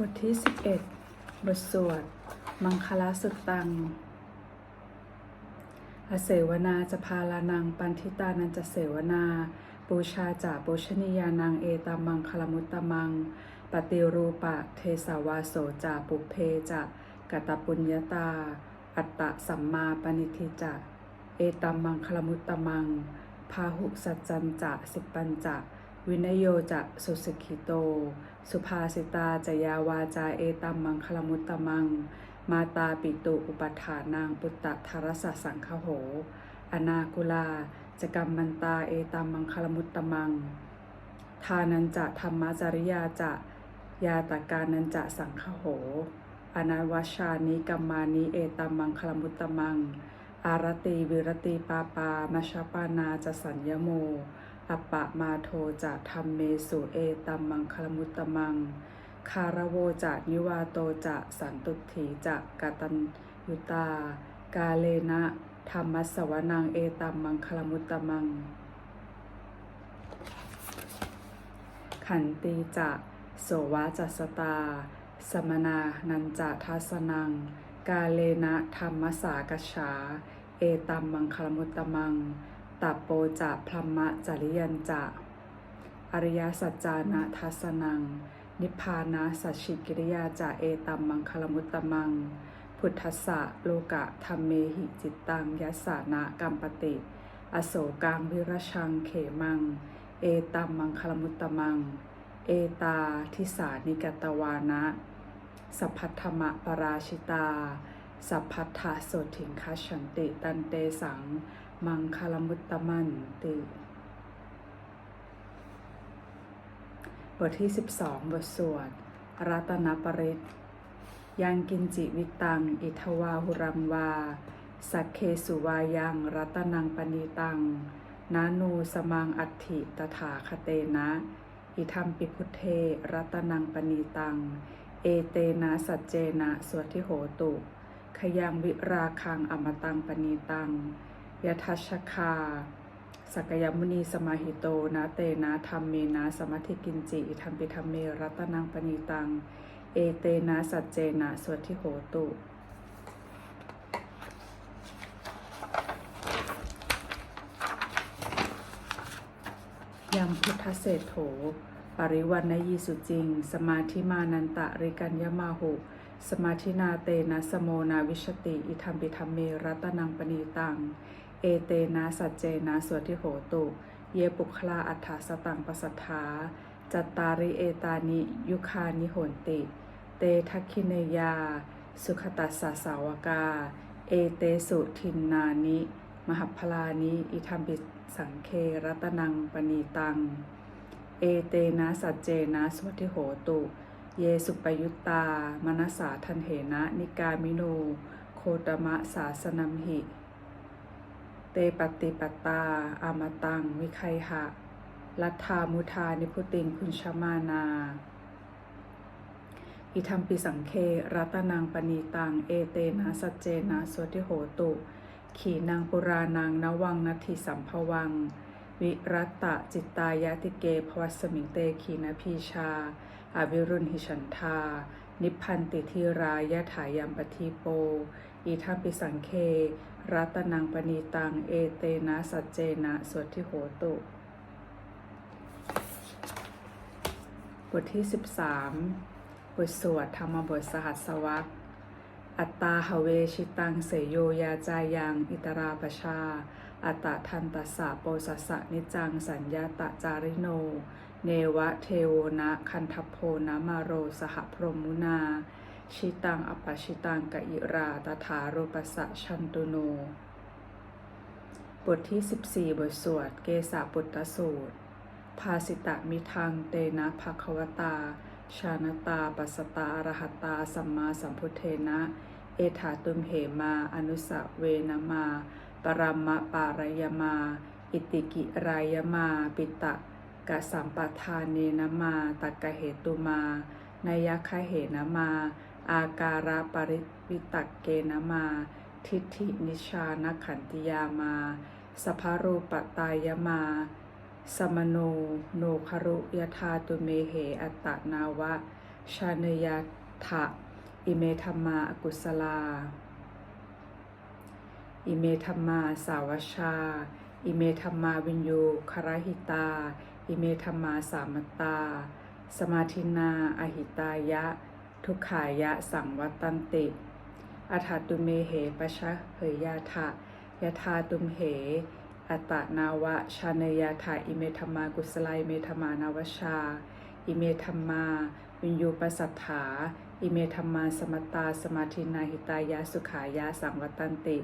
บทที่ 11 บทสวด มังคลาสุตตัง อเสวนาจะพาลานัง ปันทิตานันจะเสวนา ปูชาจะปูชนียานังเอตามังคลมุตตมัง ปฏิรูปะเทสาวาโสจะปุเพจะกตปุญญาตา อัตตะสัมมาปณิทิจะ เอตัมมังคลมุตตมัง พาหุสัจจันจะสิปัญจะ วินโยจะสุสขิโต สุภาสิตาจยาวาจาเอตัมมังคลมุตตมัง มาตาปิตุอุปถานางปุตตะธารสสสังคโห อนากุลาจกรรมมันตาเอตัมมังคลมุตตมัง ทานันจะธรรมจริยาจะยาตการนันจะสังคโห อนันวชานิกัมมานิเอตัมมังคลมุตตมัง อารติวิรติปาปามาชปานาจะสัญญโม อัปปะมาโทจะธรรมเมสุเอตัมมังคลมุตตมัง คารโวจะนิวาโตจะสันตุถีจะกตัญยุตา กาเลนะธรรมัสสวนังเอตัมมังคลมุตตมัง ขันตีจะโสวาจัสตา สมนานันจะทัสนัง กาเลนะธรรมสากชาเอตัมมังคลมุตตมัง ตัปโปจะพรหมจริยันจะอริยสัจจานะทัสนัง นิพพานะสัชิกิริยาจะเอตัมมังคลมุตตมัง พุทธะโลกะธรรมเมหิจิตตังยัสสานะกัมปติ อโศกังวิรชังเขมัง เอตัมมังคลมุตตมัง เอตาทิสานิกตวานะ สัพพัทธมะปราชิตา สัพพัทธาโสถิงคัชฉันติตันเตสัง มังคลมุตตมันติบทที่ 12 บทสวดรัตนปริตยังกินจิวิตัง อิทวาหุรังวา สักเคสุวายังรัตนังปณีตัง นานูสมังอัตถิตถาคเตนะ อิธรรมปิพุทเท รัตนังปณีตัง เอเตนะสัจเจนะสวทิโหตุ ขยังวิราคังอมตังปณีตัง ยทัชคา สักยมุนีสมาหิโตนะเตนะธรรมเมนะสมัติกินจิอิธรรมปิธรรมเมรัตนังปณีตัง เอเตนะสัจเจนะสวทิโหตุยังพุทธเศรษโถ ปริวันนยีสุจริง สมาธิมานันตะริกัญญมาหุ สมาธินาเตนะสโมนาวิชติ อิธรรมปิธรรมเมรัตนังปณีตัง เอเตนะสัจเจนะสวทิโหตุ เยปุคลาอัฏฐาสตังปสัทธาจัตตาริเอตานิยุคานิโหนติ เตทักขิเนยา สุขตัสสะสาวกา เอเตสุทินนานิ มหัพลานิ อิธรรมปิสังเครัตนังปณีตัง เอเตนะสัจเจนะสวัติโหตุ เยสุปยุตตามนสสาทันเหนะนิกามิโน โคตมะสาสนัมหิ เตปฏิปตา อามตัง วิไคหะ ลัทธามุทานิพุติงคุณชมานา อิธรรมปิสังเค รัตนังปณีตัง เอเตนะสัจเจนะสวติโหตุ ขีนางปุรานังนวังนัตถิสัมภวัง วิรัตตะจิตตายาติเกภวัสมิงเตขีนพีชา อวิรุณหิฉันทา นิพพันติทิรายะถายัมปทีโปอีทัมปิสังเค รัตนังปณีตัง เอเตนะสัจเจนะสวดทิโหตุ บทที่ 13 บทสวดธรรมบทสหัสวรรษอัตตาหเวชิตังเสยโยยาจายัง อิตราปชา อัตตทันตสะโปสสะนิจัง สัญญาตะจาริโน เนวะเทโวนะคันทพโพนะมาโรสหพรมุนา ชิตังอปปชิตังกะอิราตถาโรปัสสะชันตุโน บทที่ 14 บทสวด เกสาปุตตสูตร ภาสิตะมิทังเตนะภควตา ชานตา ปัสตาอรหัตตา สัมมาสัมพุทเทนะ เอถาตุมเหมา อนุสะเวนะมา ปรัมมะปารยมา อิติกิรายมา ปิตะกะสัมปทานเนนะมา ตักกะเหตุมานายคเหนะมา อาการะปริวิตักเกนะมา ทิฏฐินิชานขันติยามา สภารูปตายมา สมโนโนคารุยธาตุเมเหอัตนาวะ ชาเนยทะอิเมธรรมาอกุศลา อิเมธรรมาสาวชา อิเมธรรมาวินยูคารหิตา อิเมธรรมาสามตา สมาธินาอหิตายะ ทุกขายะสังวัตตันติอัฏฐตุเมเหปะชะเหยยาทะยะทาตุมเห อัตนาวะชาเนยาทะอิเมธรรมากุสลายเมธรรมานาวชา อิเมธรรมาวินยูปสัทธาอิเมธรรมาสมตาสมาธินาหิตายะสุขายะสังวัตตันติ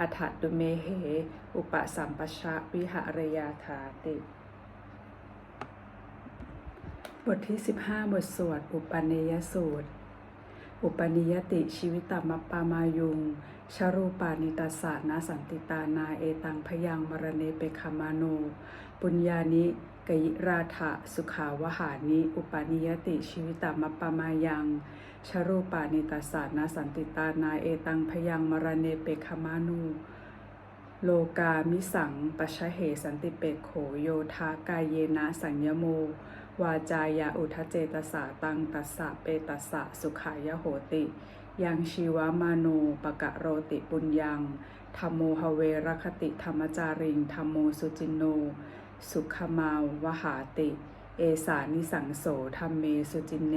อัฏฐตุเมเห อุปสัมปชะวิหารยาถาติ บทที่ 15 บทสวด อุปนเนยสูตร อุปนิยติชีวิตตมัปปามายุง ชรูปานิตาสานาสันติตานาเอตังพยังมรเนเปคามาโน ปุญญานิกยิราถะสุขาวหานิ อุปนิยติชีวิตตมัปปามายัง ชรูปานิตาสานาสันติตานาเอตังพยังมรเนเปคามานูโลกามิสังปชะเหสันติเปโขโยทากายเยนะสัญญโม วาจายาอุทเจตสาตังตัสสะเปตัสสะสุขายโหติ ยังชีวามาโนปะกะโรติปุญญังธรรมโมหเวรคติธรรมจาริงธรรมโมสุจินโน สุขมาวหาติ เอสานิสังโสธรรมเมสุจินเน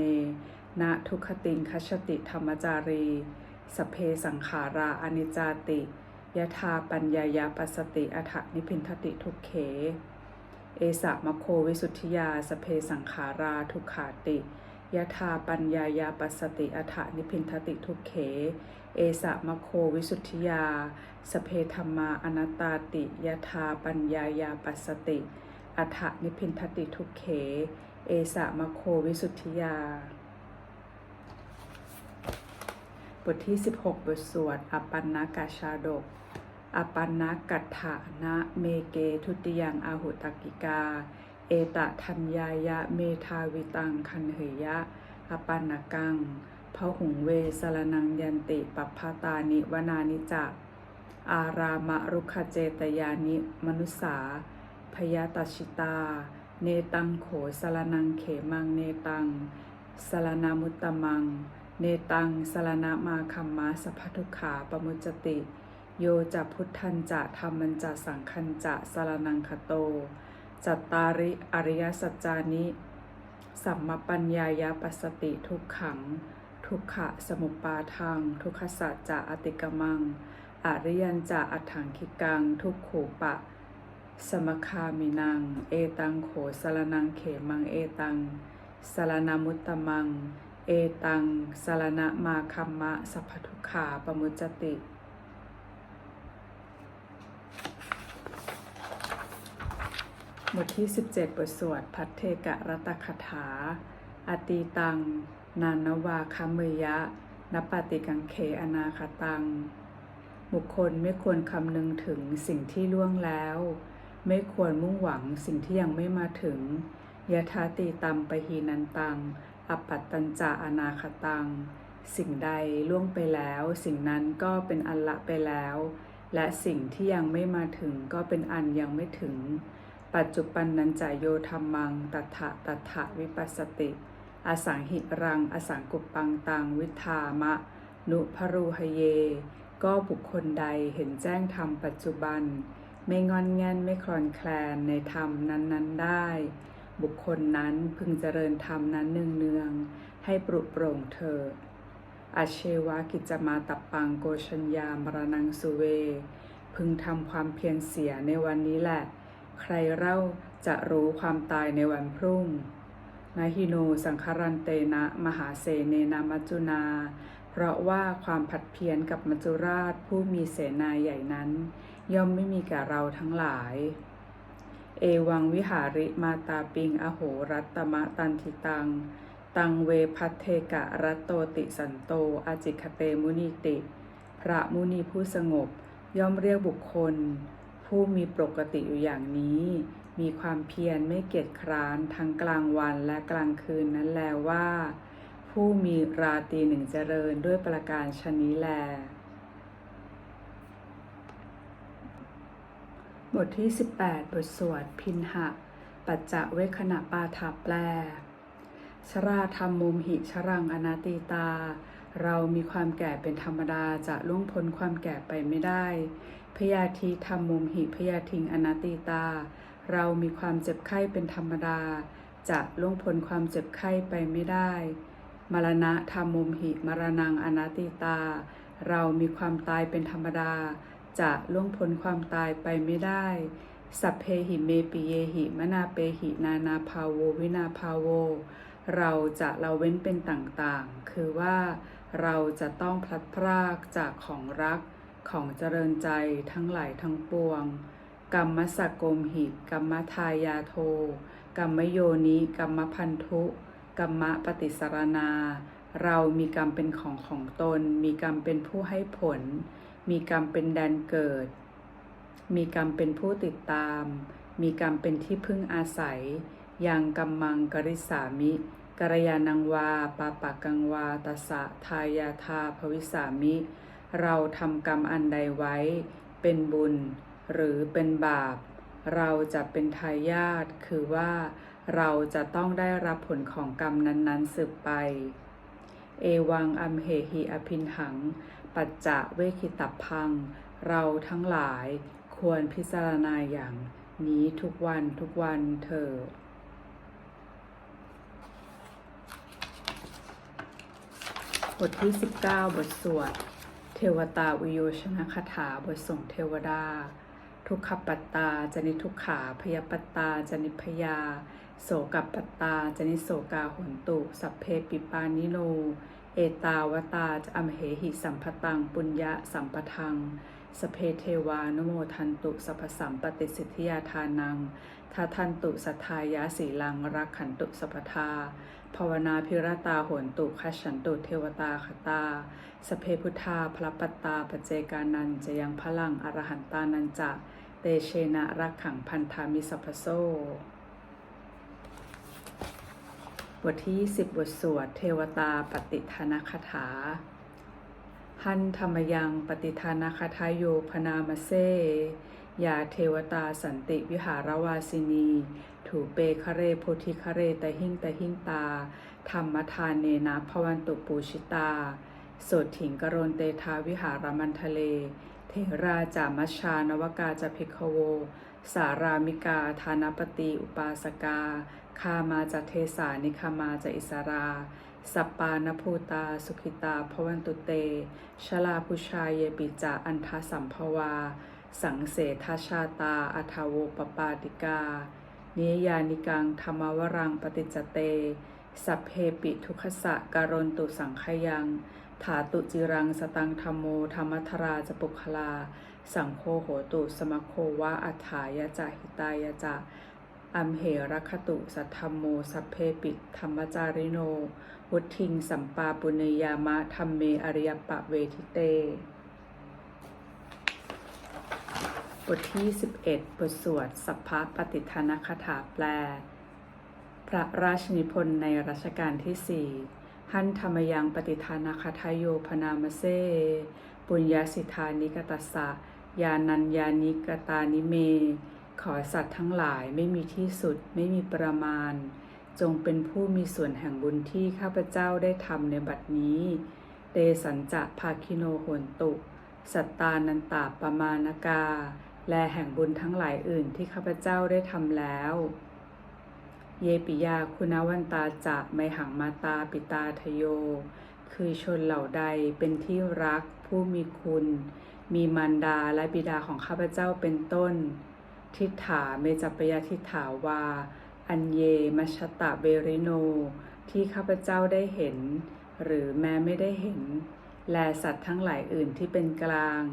นะทุคติงคัชติธรรมจารีสเพสังขาราอนิจจาติยถาปัญญายาปัสติอัฏฐนิพินทติทุกเข เอสะมะโควิสุทธิยาสเพสังขาราทุกขาติยถาปัญญายาปัสสติอัฏฐนิพินทติทุกเข เอสะมะโควิสุทธิยา สเพธรรมาอนัตตาติยถาปัญญายาปัสสติอัฏฐนิพินทติทุกเข เอสะมะโควิสุทธิยา บทที่ 16 บทสวดอปันนกาชาดก อปันนกัตถานะเมเกทุติยังอาหุตกิกา เอตะทัญญายะเมทาวิตังคันเหยะ อปันนกังพหุงเวสรนังยันติปัพพตานิวนานิจักอารามะรุขเจตยานิมนุสาพยาตชิตา เนตังโขสรนังเขมังเนตังสรนามุตตมัง เนตังสรณมาคัมมาสัพพทุขาปมุจติ โยจะพุทธันจะธรรมันจะสังคันจะสรนังคโต จัตตาริอริยสัจจานิสัมมปัญญายาปัสติทุกขัง ทุกขะสมุปปาทังทุกขสัจจะอติกมัง อริยันจะอัฏฐังคิกัง ทุกขูปะ สมคามินัง เอตังโขสรนังเขมังเอตังสรนามุตตมัง เอตังสรณมาคัมมะ สัพพทุขาปมุจจติ บทที่ 17 บทสวดพัทเทกะรัตคถา อตีตัง นานวาคัมเมยะนปฏิกังเขอนาคตัง บุคคลไม่ควรคำนึงถึงสิ่งที่ล่วงแล้ว ไม่ควรมุ่งหวังสิ่งที่ยังไม่มาถึงยะทาตีตัมปหีนันตังอปปัตตัญจาอนาคตัง สิ่งใดล่วงไปแล้ว สิ่งนั้นก็เป็นอันละไปแล้ว และสิ่งที่ยังไม่มาถึงก็เป็นอันยังไม่ถึง ปัจจุบันนันจายโยธรรมัง ตัถะตัถะวิปัสสติ อสังหิรัง อสังกุปปังตังวิทามะ นุพรูหเย ก็บุคคลใดเห็นแจ้งธรรมปัจจุบัน ไม่งอนแง่นไม่คลอนแคลนในธรรมนั้น ๆ ได้ บุคคลนั้นพึงเจริญธรรมนั้นเนืองๆให้ปรุโปร่งเถิดอาเชวะกิจจมาตับปังโกชัญญามรณังสุเว พึงทำความเพียรเสียในวันนี้แหละ ใครเล่าจะรู้ความตายในวันพรุ่งนาฮิโนสังคารันเตนะมหาเสเนนามัจจุนา เพราะว่าความผัดเพี้ยนกับมัจจุราชผู้มีเสนาใหญ่นั้น ย่อมไม่มีแก่เราทั้งหลาย เอวังวิหาริมาตาปิงอโหรัตตมะตันทิตัง ตังเวพัทเทกะรัตโตติสันโตอาจิคเตมุนิติ พระมุนีผู้สงบย่อมเรียกบุคคล ผู้มีปกติอยู่อย่างนี้ มีความเพียรไม่เกียจคร้านทั้งกลางวันและกลางคืนนั้นแลว่า ผู้มีราตรีหนึ่งเจริญด้วยประการชนี้แล บทที่ 18 บทสวดพินหะ ปัจจะเวคขณะปาถาแปลชราธรรมมุมหิชรังอนาติตา เรามีความแก่เป็นธรรมดาจะล่วงพ้นความแก่ไปไม่ได้ พยาธิธรรมมุมหิพยาทิงอนาติตา เรามีความเจ็บไข้เป็นธรรมดา จะล่วงพ้นความเจ็บไข้ไปไม่ได้ มรณะธรรมมุมหิมรณังอนาติตา เรามีความตายเป็นธรรมดา จะล่วงพ้นความตายไปไม่ได้ สัพเพหิเมปิเยหิมนาเปหินานาภาโววินาภาโว เราจะเราเว้นเป็นต่างๆ คือว่า เราจะต้องพลัดพรากจากของรักของเจริญใจทั้งหลายทั้งปวง กรรมสกกมหิกรรมทายาโท กรรมโยนิกรรมพันธุกรรมปฏิสารนา เรามีกรรมเป็นของของตน มีกรรมเป็นผู้ให้ผล มีกรรมเป็นแดนเกิด มีกรรมเป็นผู้ติดตาม มีกรรมเป็นที่พึ่งอาศัยยังกัมมังกริสามิ กรยานังวา ปาปะกังวาตสะทายาทาภวิสามิ เราทำกรรมอันใดไว้ เป็นบุญ หรือเป็นบาป เราจะเป็นทายาทคือว่าเราจะต้องได้รับผลของกรรมนั้น ๆ สืบไป เอวังอัมเหหิอภินหัง ปัจจะเวคิตับพัง เราทั้งหลายควรพิจารณาอย่างนี้ทุกวันทุกวันเถิด บทที่ 19 บทสวด เทวตาวิโยชนะคาถาบทส่งเทวดา ทุกขปัตตาจนิทุกขาพยาปัตตาจนิพยา โสกับปัตตาจนิโสกาหุนตุ สัพเพปิปานิโน เอตาวตาจะอมเหหิสัมพตังปุญญะสัมปทังสพเพเทวานุโมทันตุสัพพสัมปติสิทธิยาทานัง ทัทันตุสัทธายาสีลังรักขันตุสัพทาภาวนาพิรตาโหนตุคัชฉันตุเทวตาคตา สเพพุทธาพระปตาปเจกานันจะยังพลังอรหันตานันจะเตเชนะรักขังพันธามิสัพโซบทที่ 10 บทสวดเทวตาปฏิทานคาถา หันธรรมยังปฏิทานคาทายโยพนามเซ ยาเทวตาสันติวิหารวาสินี ถูเปคะเรโพธิคะเรตะหิ่งตะหิ่งตา ธรรมทานเนนะพวันตุปูชิตาสดถิงกรณเตทาวิหารมันทะเล เทราจามัชชานวกาจะพิกโว สารามิกาธานปติอุปาสกา คามาจะเทสานิคามาจะอิสราสัปปานภูตาสุขิตาพวันตุเต ชลาพุชายเยปิจาอันทสัมภวา สังเสทาชาตาอัทาโวปปาติกาเนยานิกังธรรมวรังปฏิจจเต สัพเพปิทุคสะการนตุสังขยัง ถาตุจิรังสตังธรรมโมธรรมัทราจปุคลา สังโฆโหตุสมโควะอัฏฐายะจะหิตายะจะอัมเหรคตุสัทธรรมโมสัพเพปิธรรมจาริโน วุทิงสัมปาปุเนยามะธรรมเมอริยปะเวทิเต บทที่ 11 บทสวด สัพพะปฏิทานคาถาแปล พระราชนิพนธ์ในรัชกาลที่สี่หันธรรมยังปฏิทานคาทายโยพนามเซปุญญาสิทานิกตัสสะยานัญญานิกตานิเม ขอสัตว์ทั้งหลายไม่มีที่สุดไม่มีประมาณ จงเป็นผู้มีส่วนแห่งบุญที่ข้าพเจ้าได้ทำในบัดนี้ เตสัญจะภาคิโนโหนตุ สัตตานันตาปมานกา และแห่งบุญทั้งหลายอื่นที่ข้าพเจ้าได้ทำแล้ว เยปิยาคุณวันตาจะไมหังมาตาปิตาทโย คือชนเหล่าใดเป็นที่รักผู้มีคุณ มีมารดาและบิดาของข้าพเจ้าเป็นต้น ทิฏฐาเมจัปยาทิฏฐาวา อันเยมัชตะเบริโน ที่ข้าพเจ้าได้เห็น หรือแม้ไม่ได้เห็น และสัตว์ทั้งหลายอื่นที่เป็นกลาง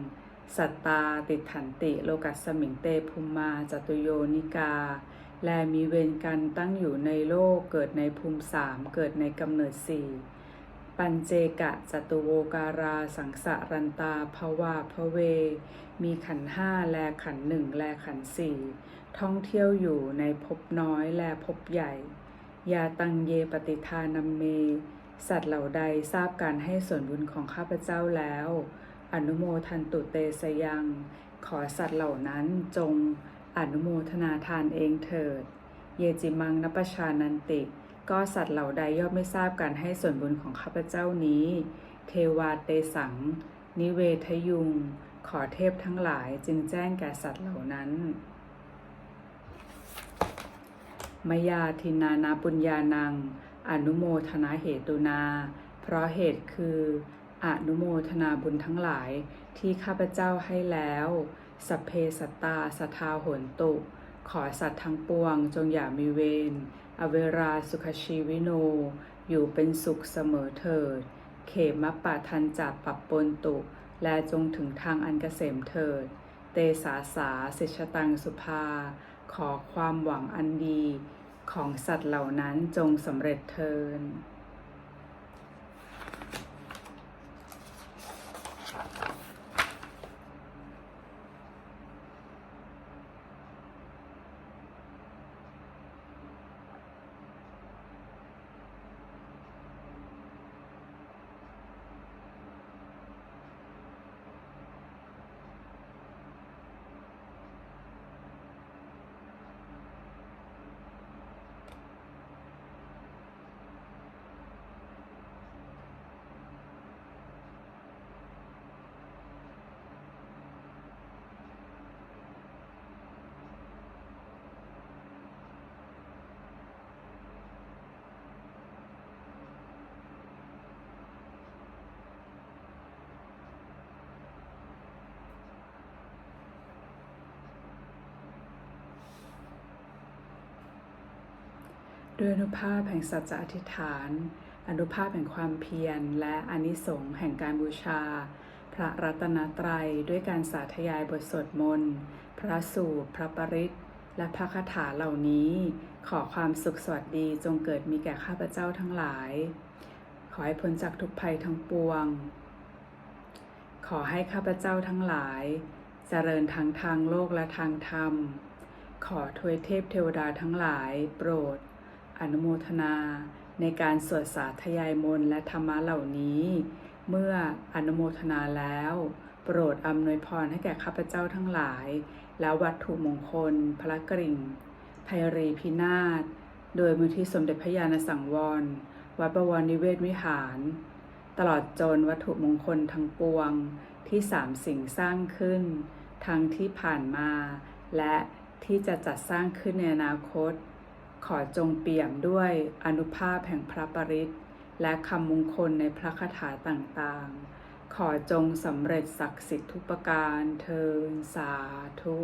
สัตตาติถันติโลกัสสมิงเตภูมมาจตุโยนิกา และมีเวรกันตั้งอยู่ในโลกเกิดในภูมิสามเกิดในกำเนิดสี่ปัญเจกะจตุโวการาสังสะรันตาภวาพเว มีขันห้าแลขันหนึ่งแลขันสี่ท่องเที่ยวอยู่ในภพน้อยแลภพใหญ่ ยาตังเยปฏิทานัมเม สัตว์เหล่าใดทราบการให้ส่วนบุญของข้าพเจ้าแล้ว อนุโมทันตุเตสยัง ขอสัตว์เหล่านั้นจงอนุโมทนาทานเองเถิด เยจิมังนปชานันติ ก็สัตว์เหล่าใดย่อมไม่ทราบการให้ส่วนบุญของข้าพเจ้านี้ เทวาเตสัง นิเวทยุง ขอเทพทั้งหลายจึงแจ้งแก่สัตว์เหล่านั้น มยาทินานาปุญญานัง อนุโมทนาเหตุนา เพราะเหตุคือ อนุโมทนาบุญทั้งหลายที่ข้าพเจ้าให้แล้ว สัพเพสัตตาสทาโหนตุ ขอสัตว์ทั้งปวงจงอย่ามีเวร อเวราสุขชีวิโน อยู่เป็นสุขเสมอเถิด เขมปะทันจับปับปนตุ และจงถึงทางอันเกษมเถิด เตสาสาสิชตังสุภา ขอความหวังอันดี ของสัตว์เหล่านั้นจงสำเร็จเทิน ด้วยอนุภาพแห่งสัจจะอธิษฐาน อนุภาพแห่งความเพียร และอนิสงส์แห่งการบูชา พระรัตนตรัยด้วยการสาธยายบทสวดมนต์ พระสูตร พระปริตรและพระคาถาเหล่านี้ ขอความสุขสวัสดีจงเกิดมีแก่ข้าพเจ้าทั้งหลาย ขอให้พ้นจากทุกภัยทั้งปวง ขอให้ข้าพเจ้าทั้งหลาย เจริญทั้งทางโลกและทางธรรม ขอทวยเทพเทวดาทั้งหลาย โปรด อนุโมทนาในการสวดสาธยายมนต์และธรรมะเหล่านี้ เมื่ออนุโมทนาแล้ว โปรดอำนวยพรให้แก่ข้าพเจ้าทั้งหลาย และวัตถุมงคล พระกริ่งไพรีพินาศโดยมูลที่สมเด็จพระญาณสังวร วัดบวรนิเวศวิหาร ตลอดจนวัตถุมงคลทั้งปวงที่สามสิ่งสร้างขึ้น ทั้งที่ผ่านมา และที่จะจัดสร้างขึ้นในอนาคต ขอจงเปี่ยมด้วยอนุภาพแห่งพระปริตและคำมงคลในพระคาถาต่างๆ ขอจงสำเร็จศักดิ์สิทธิ์ทุกประการเทินสาธุ